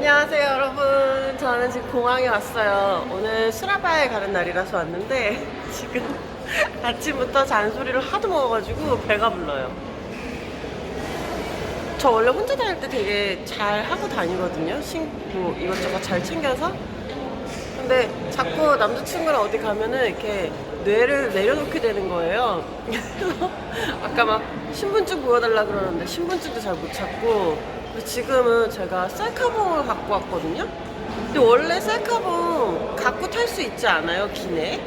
안녕하세요 여러분. 저는 지금 공항에 왔어요. 오늘 수라바에 가는 날이라서 왔는데 지금 아침부터 잔소리를 하도 먹어가지고 배가 불러요. 저 원래 혼자 다닐 때 되게 잘 하고 다니거든요. 신고 이것저것 잘 챙겨서. 근데 자꾸 남자친구랑 어디 가면은 이렇게 뇌를 내려놓게 되는 거예요. 아까 막 신분증 보여달라 그러는데 신분증도 잘 못 찾고 지금은 제가 셀카봉을 갖고 왔거든요. 근데 원래 셀카봉 갖고 탈 수 있지 않아요, 기내?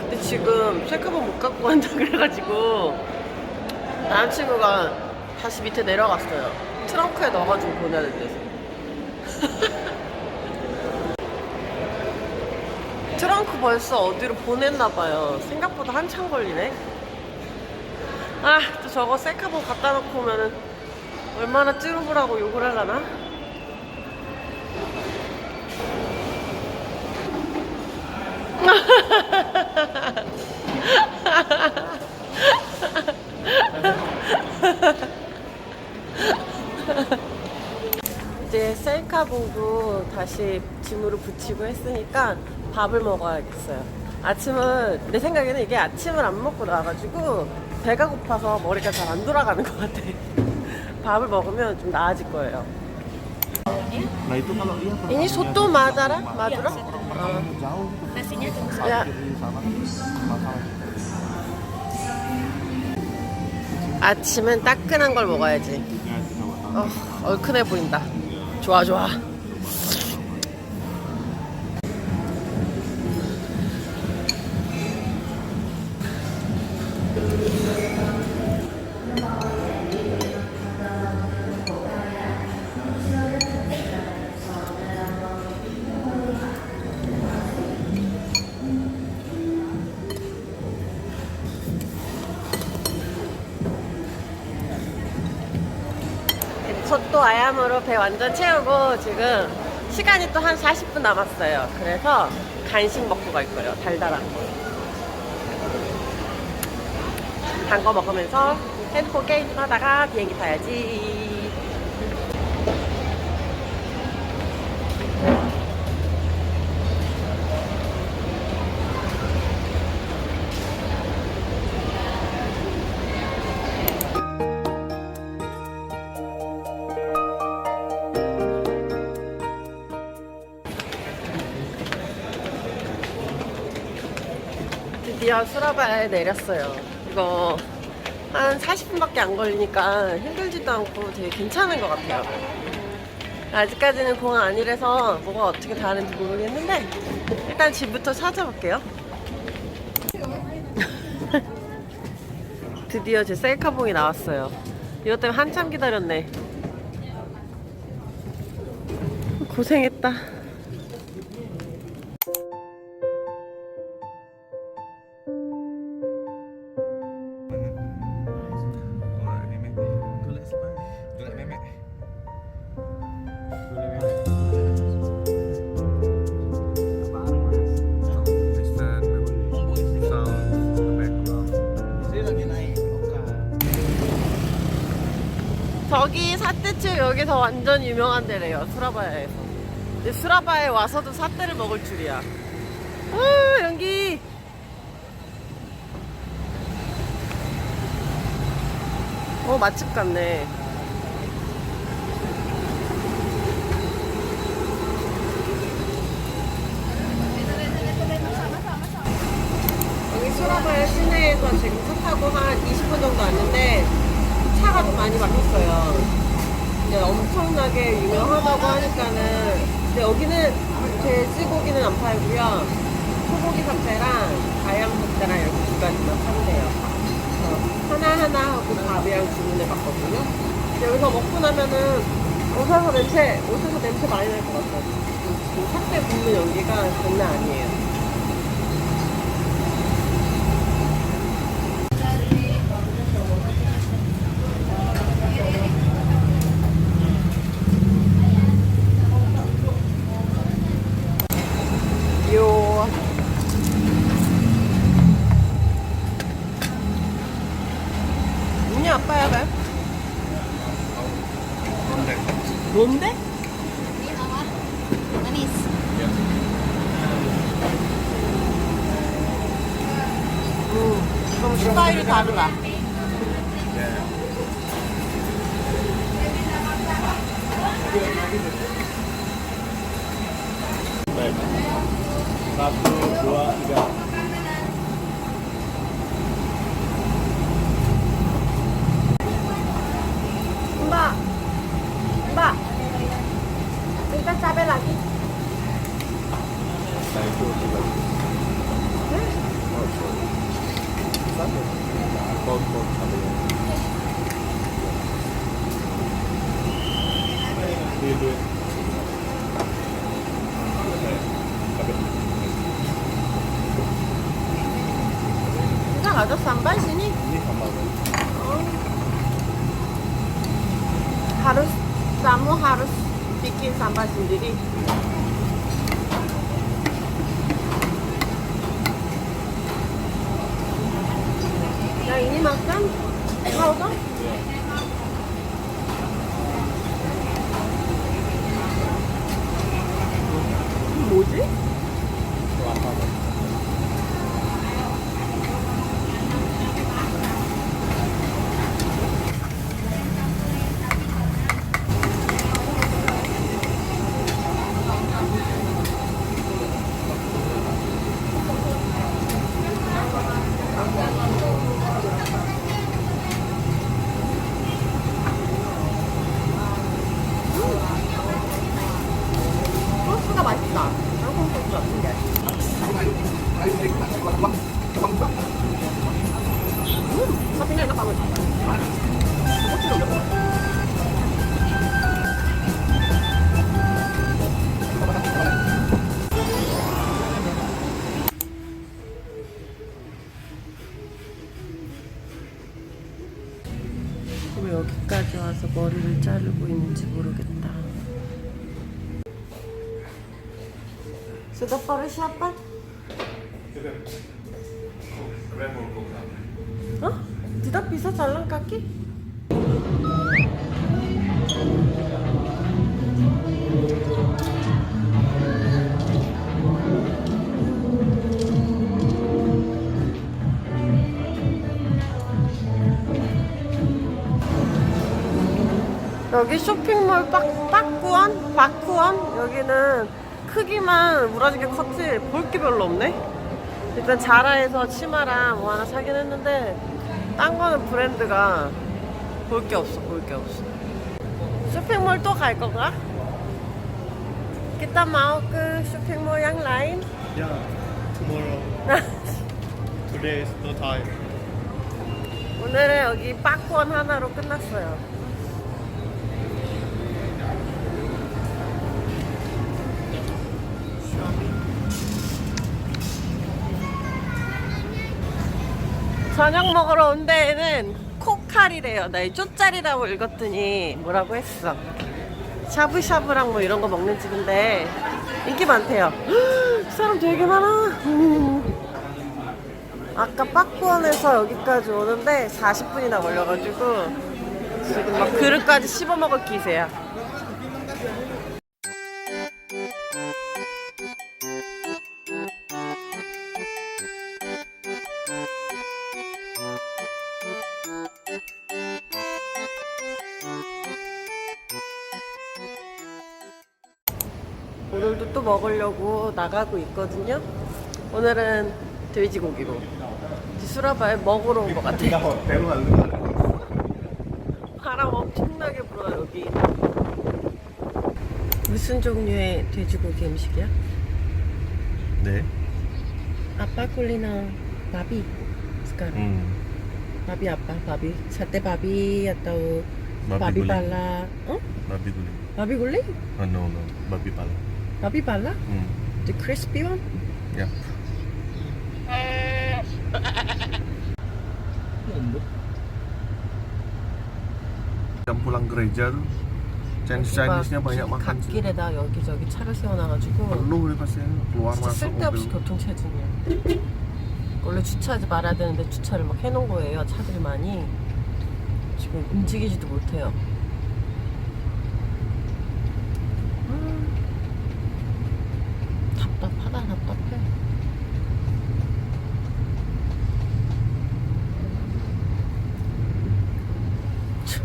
근데 지금 셀카봉 못 갖고 간다 그래가지고 남자친구가 다시 밑에 내려갔어요. 트렁크에 넣어가지고 보내야 된대서. 트렁크 벌써 어디로 보냈나봐요. 생각보다 한참 걸리네. 아, 또 저거 셀카봉 갖다 놓고 오면은 얼마나 찌르부라고 욕을 하려나? 이제 셀카봉도 다시 짐으로 붙이고 했으니까 밥을 먹어야겠어요. 아침은 내 생각에는 이게 아침을 안 먹고 나와가지고 배가 고파서 머리가 잘 안 돌아가는 것 같아. 밥을 먹으면 좀 나아질 거예요. Nah itu kalau iya per- Ini soto Madura, Madura? pertama jauh gitu. Nasinya tuh Ya. Parkir di sana masalah. 아침은 따끈한 걸 먹어야지. 어, 얼큰해 보인다. 좋아, 좋아. 완전 채우고 지금 시간이 또 한 40분 남았어요. 그래서 간식 먹고 갈 거예요. 달달한 거. 단 거 먹으면서 핸드폰 게임 하다가 비행기 타야지. 드디어 수라바에 내렸어요. 이거 한 40분밖에 안 걸리니까 힘들지도 않고 되게 괜찮은 것 같아요. 아직까지는 공항 아니라서 뭐가 어떻게 다른지 모르겠는데 일단 집부터 찾아볼게요. 드디어 제 셀카봉이 나왔어요. 이것 때문에 한참 기다렸네. 고생했다. 사태집 여기서 완전 유명한 데래요 수라바야에서. 근데 수라바에 와서도 사태를 먹을 줄이야. 아 연기. 어 맛집 같네. 여기 수라바야 시내에서 지금 차 타고 한 20분 정도 왔는데 차가 좀 많이 막혔어요. 이제 엄청나게 유명하다고 하니까는 근데 여기는 돼지고기는 안 팔고요. 소고기 사태랑 가양 사태랑 이렇게 두 가지만 판대요. 하나하나 하고 밥이랑 주문해 봤거든요. 근데 여기서 먹고 나면은 옷에서 냄새, 옷에서 냄새 많이 날 것 같아요. 사태 굽는 연기가 장난 아니에요. 요 ada sampai sini. Ini sama Oh. Harus kamu harus bikin sampah sendiri. Nah ini makan mau kan? 자르고 있는지 모르겠다. Sudah persiapan? Hah? Tidak bisa jalan 여기 쇼핑몰 박, 박구원? 박구원? 여기는 크기만 우라지게 컸지 볼 게 별로 없네 일단 자라에서 치마랑 뭐 하나 사긴 했는데 딴 거는 브랜드가 볼 게 없어 볼 게 없어 쇼핑몰 또 갈 건가? Mau ke 쇼핑몰 yang lain? Yeah, tomorrow. Today is no time. 오늘은 여기 박구원 하나로 끝났어요 저녁 먹으러 온 데에는 코칼이래요. 나 이 쪼짜리라고 읽었더니 뭐라고 했어. 샤브샤브랑 뭐 이런 거 먹는 집인데 인기 많대요. 헉, 사람 되게 많아. 음. 아까 빠꾸원에서 여기까지 오는데 40분이나 걸려가지고 지금 막 그릇까지 씹어 먹을 기세야. 먹으려고 나가고 있거든요. 오늘은 돼지고기로. 수라바에 먹으러 온 것 같아. hotel lalu. 바람 엄청나게 불어요, 여기. 무슨 종류의 돼지고기 음식이야? 네. 아빠 콜리나 바비. sekarang. Hmm. 바비 아빠 바비. 사태 바비 atau guling. pala. 어? Babi guling. 바비 굴리? Oh, no, no. Babi pala. 바비 pala? Hmm. The crispy one? Ya. Jam pulang gereja tuh Chinese Chinese-nya banyak makan sih. 갓길에다 여기저기 차를 세워놔가지고 Penuh nih pasti keluar 진짜 masuk 쓸데없이 mobil. 교통체증이야. 원래 주차하지 말아야 되는데 주차를 막 해놓은 거예요. 차들이 많이. 지금 움직이지도 못해요. 음, 답답하다, 답답해. 참.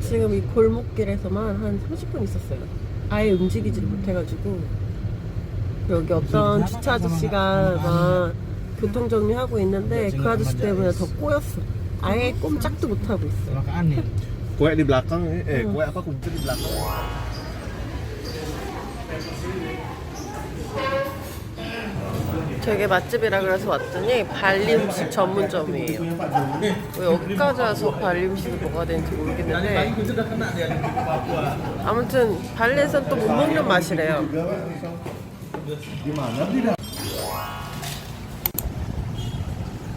지금 이 골목길에서만 한 30분 있었어요. 아예 움직이지를 못해가지고 여기 어떤 주차 아저씨가 막 교통 정리하고 있는데 그 아저씨 때문에 더 꼬였어. 아예 꼼짝도 못 하고 있어. Kue di belakang, eh apa kunci di belakang? 되게 맛집이라 그래서 왔더니 발리 음식 전문점이에요. 왜 여기까지 와서 발리 음식을 먹어야 되는지 모르겠는데 아무튼 발리에선 또 못 먹는 맛이래요.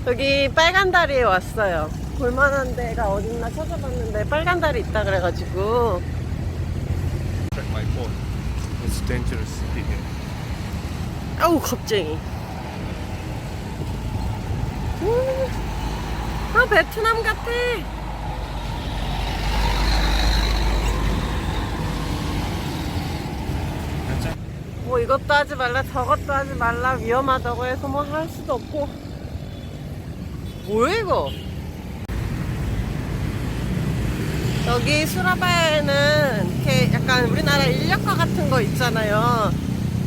여기 빨간 다리에 왔어요. 볼만한 데가 어딨나 찾아봤는데 빨간 다리 있다 그래가지고 Check my phone. It's dangerous city here. 아우 겁쟁이. 음, 아 베트남 같아. 뭐 이것도 하지 말라 저것도 하지 말라 위험하다고 해서 뭐 할 수도 없고 뭐야 이거 여기 수라바에는 이렇게 약간 우리나라 인력거 같은 거 있잖아요.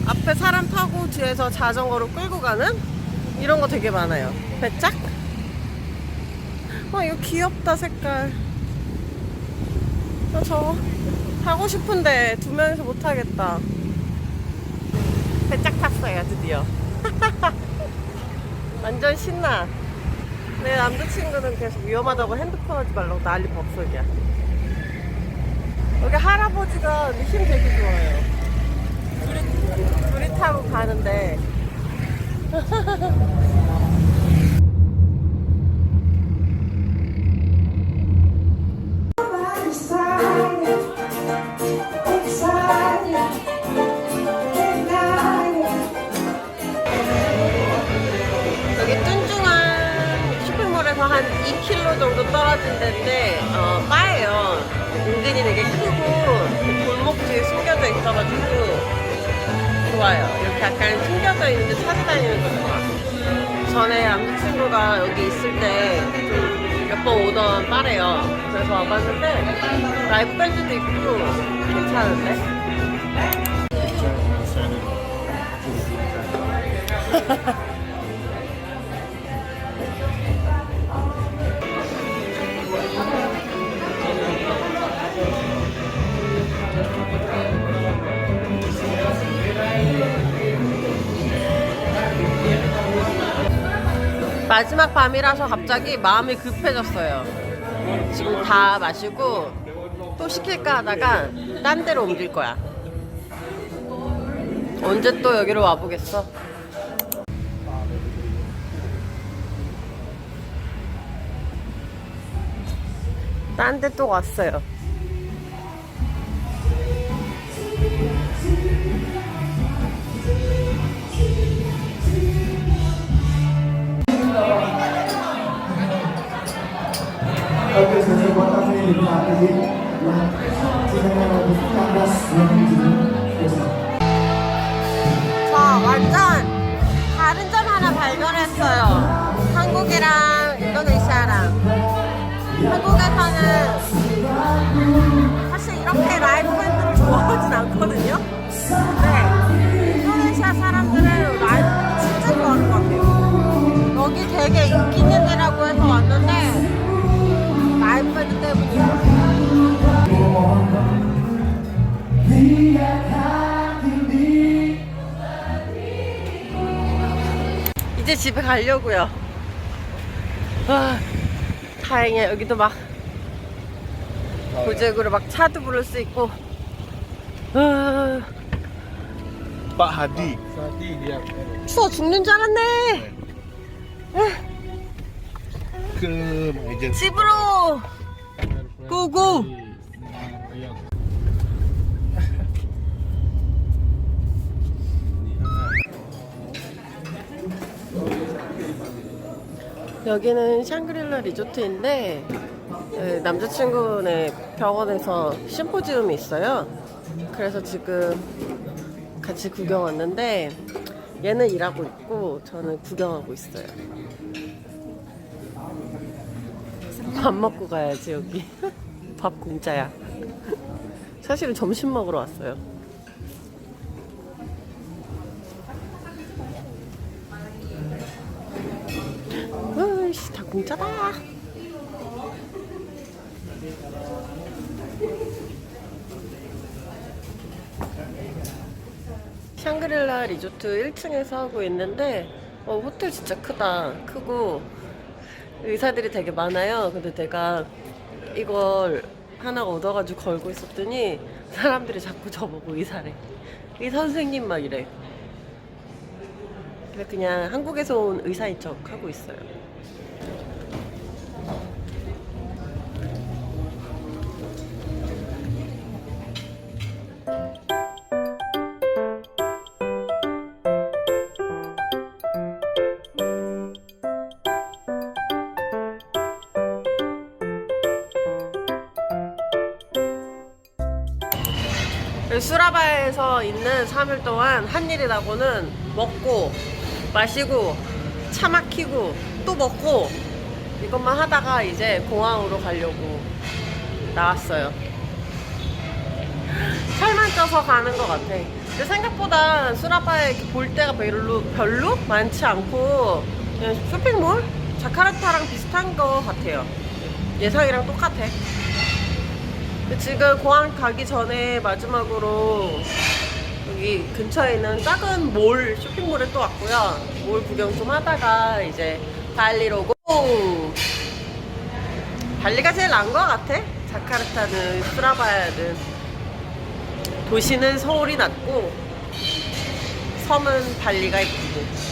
앞에 사람 타고 뒤에서 자전거로 끌고 가는 이런 거 되게 많아요. 배짝? 어 이거 귀엽다 색깔. 아, 저 타고 싶은데 두 명이서 못 타겠다. 배짝 탔어요 드디어. 완전 신나 내 남자친구는 계속 위험하다고 핸드폰 하지 말라고 난리 법석이야. 여기 할아버지가 힘 되게 좋아요. 둘이, 둘이 타고 가는데 라이브 밴드도 있고 괜찮은데? 마지막 밤이라서 갑자기 마음이 급해졌어요. 지금 다 마시고 또 시킬까 하다가 딴 데로 옮길 거야. 언제 또 여기로 와보겠어? 딴 데 또 왔어요. 저 완전 다른 점 하나 발견했어요. 한국이랑 인도네시아랑. 한국에서는 사실 이렇게 라이브 밴드를 좋아하진 않거든요. 근데 인도네시아 사람들은 라이브 진짜 좋아하는 것 같아요. 여기 되게 인기 있는 이제 집에 가려고요. 와, 다행이야. 여기도 막 고잭으로 막 차도 부를 수 있고. 아, Pak Hadi. 추워 죽는 줄 알았네. Ke meja. 집으로 고고. 여기는 샹그릴라 리조트인데 네, 남자친구네 병원에서 심포지움이 있어요. 그래서 지금 같이 구경 왔는데 얘는 일하고 있고 저는 구경하고 있어요. 밥 먹고 가야지 여기. 밥 공짜야. 사실은 점심 먹으러 왔어요. 공짜다. 샹그릴라 리조트 1층에서 하고 있는데 어, 호텔 진짜 크다. 크고 의사들이 되게 많아요. 근데 내가 이걸 하나 얻어가지고 걸고 있었더니 사람들이 자꾸 저보고 의사래. 의사 선생님 막 이래. 그래 그냥 한국에서 온 의사인 척 하고 있어요. 수라바에서 있는 3일 동안 한 일이라고는 먹고 마시고 차 막히고 또 먹고 이것만 하다가 이제 공항으로 가려고 나왔어요. 살만 쪄서 가는 것 같아. 근데 생각보다 수라바에 볼 데가 별로 별로 많지 않고 쇼핑몰 자카르타랑 비슷한 것 같아요. 예상이랑 똑같아. 지금 공항 가기 전에 마지막으로 여기 근처에 있는 작은 몰 쇼핑몰에 또 왔고요. 몰 구경 좀 하다가 이제 발리로 고! 발리가 제일 나은 것 같아. 자카르타는 수라바야는 도시는 서울이 낫고 섬은 발리가 이쁘고.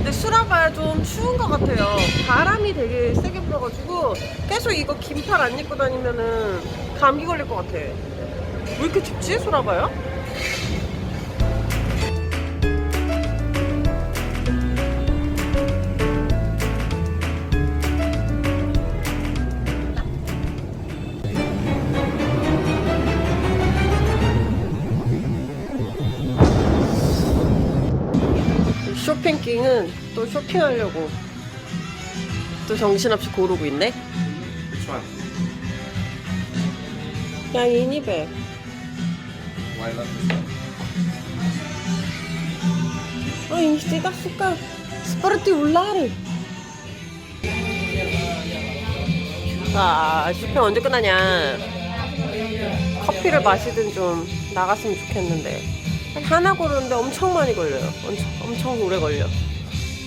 근데 수라바야 좀 추운 것 같아요. 바람이 되게 세게 불어가지고 계속 이거 긴팔 안 입고 다니면은 감기 걸릴 것 같아. 왜 이렇게 춥지 수라바야? 쇼핑킹은 또 쇼핑하려고 또 정신없이 고르고 있네. Which one? 야 이니베. Why not this one? 아 tidak suka seperti ular. 아 쇼핑 언제 끝나냐? 커피를 마시든 좀 나갔으면 좋겠는데 하나 고르는데 엄청 많이 걸려요. 엄청, 엄청 오래 걸려.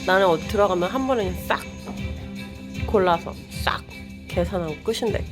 나는 어디 들어가면 한 번에 싹 골라서 싹 계산하고 끝인데